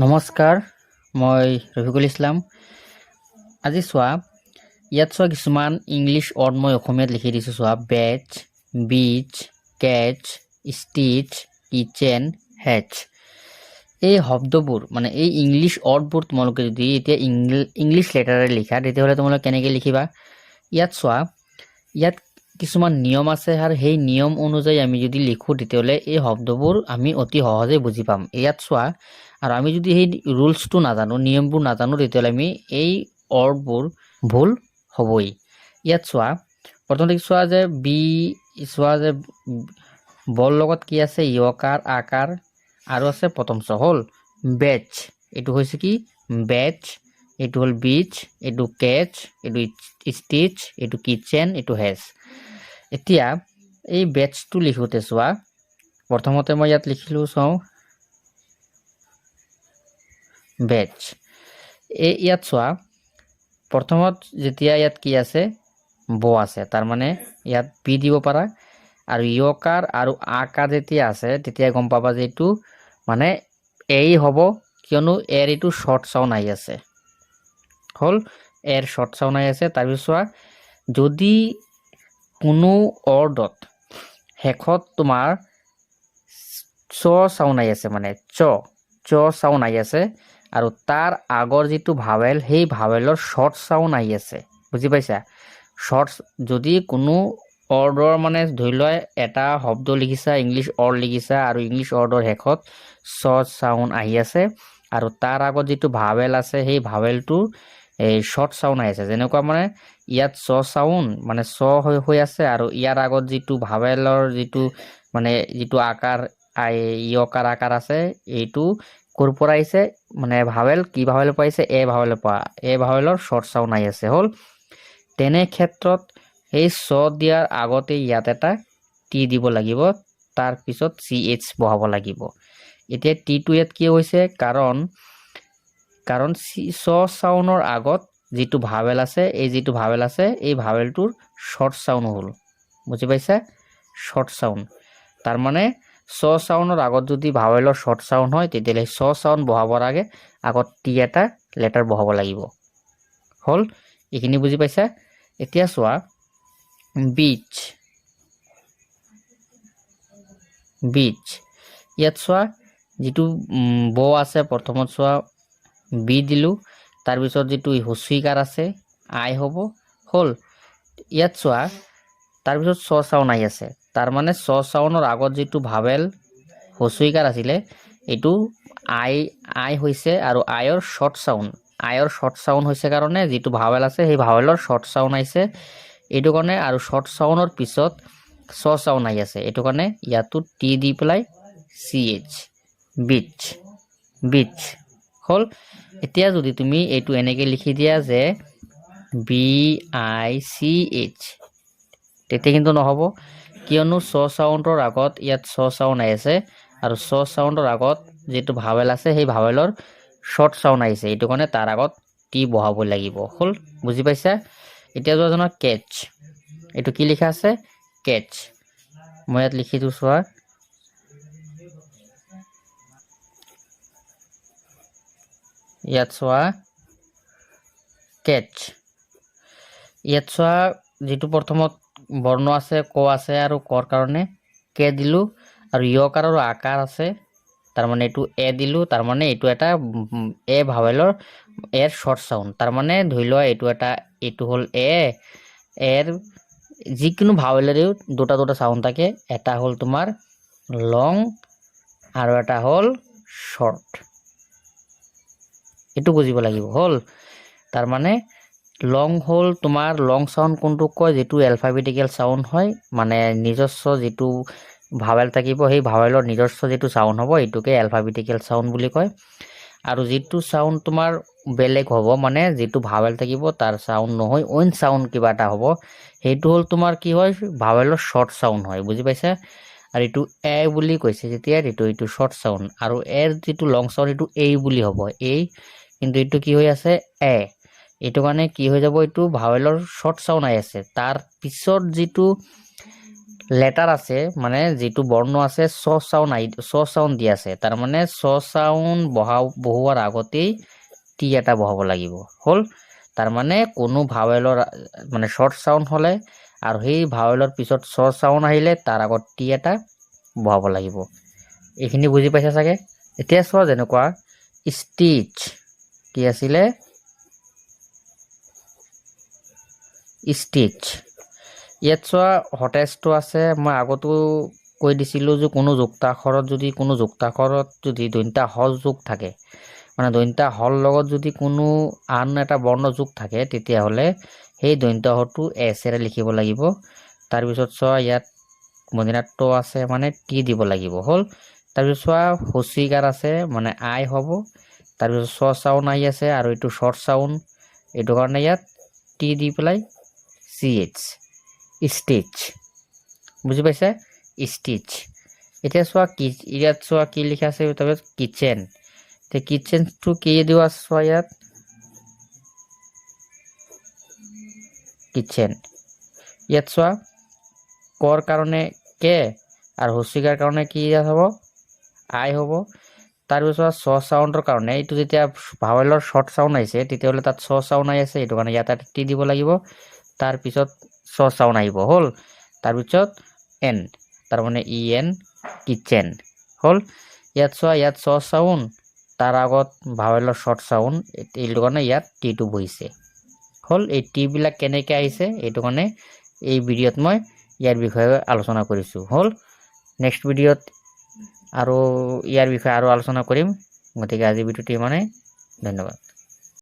নমস্কাৰ, মই ৰফিকুল ইছলাম। আজি চোৱা, ইয়াত চোৱা কিছুমান ইংলিছ ৱৰ্ড মই অসমীয়াত লিখি দিছোঁ চোৱা batch bitch catch stitch kitchen hatch এই শব্দবোৰ মানে এই ইংলিছ ৱৰ্ডবোৰ তোমালোকে যদি এতিয়া ইংলি, ইংলিছ লেটাৰেৰে লিখা, তেতিয়াহ'লে তোমালোকে কেনেকৈ লিখিবা? ইয়াত চোৱা, ইয়াত কিছুমান নিয়ম আছে আৰু সেই নিয়ম অনুযায়ী আমি যদি লিখোঁ তেতিয়াহ'লে এই শব্দবোৰ আমি অতি সহজে বুজি পাম ইয়াত চোৱা আৰু আমি যদি সেই ৰুলছটো নাজানো নিয়মবোৰ নাজানো তেতিয়াহ'লে আমি এই ৱৰ্ডবোৰ ভুল হ'বই ইয়াত চোৱা প্ৰথমতে চোৱা যে বি চোৱা যে বৰ লগত কি আছে য়কাৰ আকাৰ আৰু আছে প্ৰথম চ হ'ল বেচ এইটো হৈছে কি বেচ এইটো হ'ল বিচ এইটো কেচ এইটো ষ্টিচ এইটো কিটচেন এইটো হেচ এতিয়া এই বেটছটো লিখোঁতে চোৱা। প্ৰথমতে মই ইয়াত লিখিলোঁ, চাওঁ। বেচ এই ইয়াত চোৱা। প্ৰথমত যেতিয়া ইয়াত কি আছে? ব আছে। তাৰমানে ইয়াত পি দিব পাৰা। আৰু ইয়কাৰ আৰু আকাৰ যেতিয়া আছে, তেতিয়া গম পাবা যে এইটো মানে এই হ'ব। কিয়নো এৰ এইটো শ্বৰ্ট চাউণ্ড আহি আছে। হ'ল? এৰ শ্বৰ্ট চাউণ্ড আহি আছে। তাৰপিছত চোৱা, যদি কোনো অৰ্ডত শেষত তোমাৰ চ চাউণ্ড আহি আছে মানে চ চ চাউণ্ড আহি আছে আৰু তাৰ আগৰ যিটো ভাৱেল, সেই ভাৱেলৰ শ্বৰ্ট চাউণ্ড আহি আছে, বুজি পাইছা? শ্বৰ্ট যদি কোনো ৱৰ্ডৰ মানে ধৰি লোৱা এটা শব্দ লিখিছা, ইংলিছ ৱৰ্ড লিখিছা আৰু ইংলিছ ৱৰ্ডৰ শেষত চ চাউণ্ড আহি আছে আৰু তাৰ আগত যিটো ভাৱেল আছে, সেই ভাৱেলটো এই শ্বৰ্ট চাউণ্ড আহি আছে, যেনেকুৱা মানে ইয়াত চ চাউণ্ড মানে চ হৈ হৈ আছে আৰু ইয়াৰ আগত যিটো ভাৱেলৰ যিটো মানে যিটো আকাৰ ইয়কাৰ আকাৰ আছে, এইটো ক'ৰ পৰা আহিছে? মানে ভাৱেল, কি ভাৱেল পাইছে এ ভাৱেলৰ পৰা। এ ভাৱেলৰ শ্বৰ্ট চাউণ্ড আহি আছে, হ'ল? তেনে ক্ষেত্ৰত সেই চ দিয়াৰ আগতে ইয়াত এটা টি দিব লাগিব, তাৰ পিছত চি এইচ বহাব লাগিব। এতিয়া টিটো ইয়াত কি হৈছে? কাৰণ কাৰণ চি, চ চাউণ্ডৰ আগত যিটো ভাৱেল আছে, এই যিটো ভাৱেল আছে, এই ভাৱেলটোৰ শ্বৰ্ট চাউণ্ড হ'ল। বুজি পাইছা? শ্বৰ্ট চাউণ্ড তাৰমানে চ চাউণ্ডৰ আগত যদি ভাৱেলৰ শ্বৰ্ট চাউণ্ড হয় তেতিয়াহ'লে চ চাউণ্ড বহাবৰ আগে আগত টি এটা লেটাৰ বহাব লাগিব। হ'ল? এইখিনি বুজি পাইছা? এতিয়া চোৱা। বিচ বিচ ইয়াত চোৱা, যিটো ব আছে, প্ৰথমত চোৱা বি দিলোঁ। তাৰপিছত যিটো হুচুইকাৰ আছে, আই হ'ব, হ'ল। ইয়াত চোৱা তাৰপিছত চ চাউণ্ড আহি আছে। তাৰমানে চ চাউণ্ডৰ আগত যিটো ভাৱেল হুচুইকাৰ আছিলে, এইটো আই আই হৈছে আৰু আইৰ শ্বৰ্ট চাউণ্ড আইৰ শ্বৰ্ট চাউণ্ড হৈছে কাৰণে যিটো ভাৱেল আছে, সেই ভাৱেলৰ শ্বৰ্ট চাউণ্ড আহিছে। এইটো কাৰণে আৰু শ্বৰ্ট চাউণ্ডৰ পিছত চ চাউণ্ড আহি আছে। এইটো কাৰণে ইয়াতো টি দি পেলাই চি এইচ বিচ বিচ হ'ল। এতিয়া যদি তুমি এইটো এনেকৈ লিখি দিয়া যে বি আই চি এইচ তেতিয়া কিন্তু নহ'ব। কিয়নো চ চাউণ্ডৰ আগত ইয়াত চ চাউণ্ড আহি আছে আৰু চ চাউণ্ডৰ আগত যিটো ভাৱেল আছে সেই ভাৱেলৰ শ্বৰ্ট চাউণ্ড আহিছে। এইটো কাৰণে তাৰ আগত টি বহাব লাগিব। হ'ল, বুজি পাইছা? এতিয়া যোৱা জনা কেচ এইটো কি লিখা আছে? কেচ মই ইয়াত লিখি দিওঁ চোৱা। ইয়াত চোৱা কেচ ইয়াত চোৱা যিটো প্ৰথমত বৰ্ণ আছে, ক আছে আৰু কৰ কাৰণে কে দিলোঁ আৰু ইয়কাৰ আৰু আকাৰ আছে তাৰমানে এইটো এ দিলোঁ তাৰমানে এইটো এটা এ ভাৱেলৰ এৰ শ্বৰ্ট চাউণ্ড তাৰমানে ধৰি লোৱা এইটো এটা, এইটো হ'ল এ, এৰ যিকোনো ভাৱেলেৰেও দুটা দুটা চাউণ্ড থাকে, এটা হ'ল তোমাৰ লং আৰু এটা হ'ল শ্বৰ্ট এইটো বুজিব লাগিব। হ'ল তাৰমানে লং হ'ল তোমাৰ লং চাউণ্ড কোনটোক কয়, যিটো এলফাবেটিকেল চাউণ্ড হয় মানে নিজস্ব যিটো ভাৱেল থাকিব, সেই ভাৱেলৰ নিজস্ব যিটো চাউণ্ড হ'ব, এইটোকে এলফাবেটিকেল চাউণ্ড বুলি কয়। আৰু যিটো চাউণ্ড তোমাৰ বেলেগ হ'ব মানে যিটো ভাৱেল থাকিব, তাৰ চাউণ্ড নহয়, অইন চাউণ্ড কিবা এটা হ'ব। সেইটো হ'ল তোমাৰ কি হয় ভাৱেলৰ শ্বৰ্ট চাউণ্ড হয়, বুজি পাইছা? আৰু এইটো এ বুলি কৈছে যেতিয়া, এইটো এইটো শ্বৰ্ট চাউণ্ড আৰু এৰ যিটো লং চাউণ্ড এইটো এই বুলি হ'ব। এই কিন্তু এইটো কি হৈ আছে? এ, এইটো কাৰণে কি হৈ যাব? এইটো ভাৱেলৰ শ্বৰ্ট চাউণ্ড আহি আছে। তাৰ পিছত যিটো লেটাৰ আছে মানে যিটো বৰ্ণ আছে চ চাউন আহি চ চাউন দি আছে। তাৰ মানে চ চাউন বহা, বহোৱাৰ আগতেই টি এটা বহাব লাগিব। হ'ল? তাৰ মানে কোনো ভাৱেলৰ মানে শ্বৰ্ট চাউন হ'লে আৰু সেই ভাৱেলৰ পিছত চ চাউন আহিলে, তাৰ আগত টি এটা বহাব লাগিব। এইখিনি বুজি পাইছা চাগে? এতিয়া চোৱা যেনেকুৱা ষ্টিচ কি আছিলে? ষ্টিচ ইয়াত চোৱা হটেজটো আছে। মই আগতো কৈ দিছিলোঁ যে কোনো যুক্তাক্ষৰত যদি, কোনো যুক্তাক্ষৰত যদি দন্তা হল যোগ থাকে মানে দন্তা হল লগত যদি কোনো আন এটা বৰ্ণ যোগ থাকে, তেতিয়াহ'লে সেই দন্তাহৰটো এছেৰে লিখিব লাগিব। তাৰপিছত চোৱা, ইয়াত মদিনাত আছে মানে টি দিব লাগিব। হ'ল? তাৰপিছত চোৱা হুচিকাৰ আছে মানে আই হ'ব। তাৰপিছত চ চাউন আহি আছে আৰু এইটো শ্বৰ্ট চাউন এইটো কাৰণে ইয়াত টি দি পেলাই চি এইচ ষ্টিচ বুজি পাইছে? ষ্টিচ এতিয়া চোৱা কি, ইয়াত চোৱা কি লিখা আছে তাৰপিছত কিটচেন তে কিটচেনটো কি দিব আছে চোৱা ইয়াত? কিটচেন ইয়াত চোৱা, কৰ কাৰণে কে, আৰু হুচিকাৰ কাৰণে কি হ'ব? আই হ'ব। তাৰপিছত চ চাউণ্ডৰ কাৰণে, এইটো যেতিয়া ভাৱেলৰ শ্বৰ্ট চাউণ্ড আহিছে, তেতিয়াহ'লে তাত চ চাউণ্ড আহি আছে, এইটো কাৰণে ইয়াত এটা টি দিব লাগিব। তাৰপিছত চ চাউণ্ড আহিব, হ'ল। তাৰপিছত এন তাৰমানে ই এন কিটচেন হ'ল। ইয়াত চোৱা, ইয়াত চ চাউণ্ড তাৰ আগত ভাৱেলৰ শ্বৰ্ট চাউণ্ড এইটো কাৰণে ইয়াত টিটো বহিছে। হ'ল, এই টিবিলাক কেনেকৈ আহিছে, এইটো কাৰণে এই ভিডিঅ'ত মই ইয়াৰ বিষয়ে আলোচনা কৰিছোঁ, হ'ল। নেক্সট ভিডিঅ'ত আৰু ইয়াৰ বিষয়ে আৰু আলোচনা কৰিম গতিকে আজি ভিডিঅ'টি মানে ধন্যবাদ।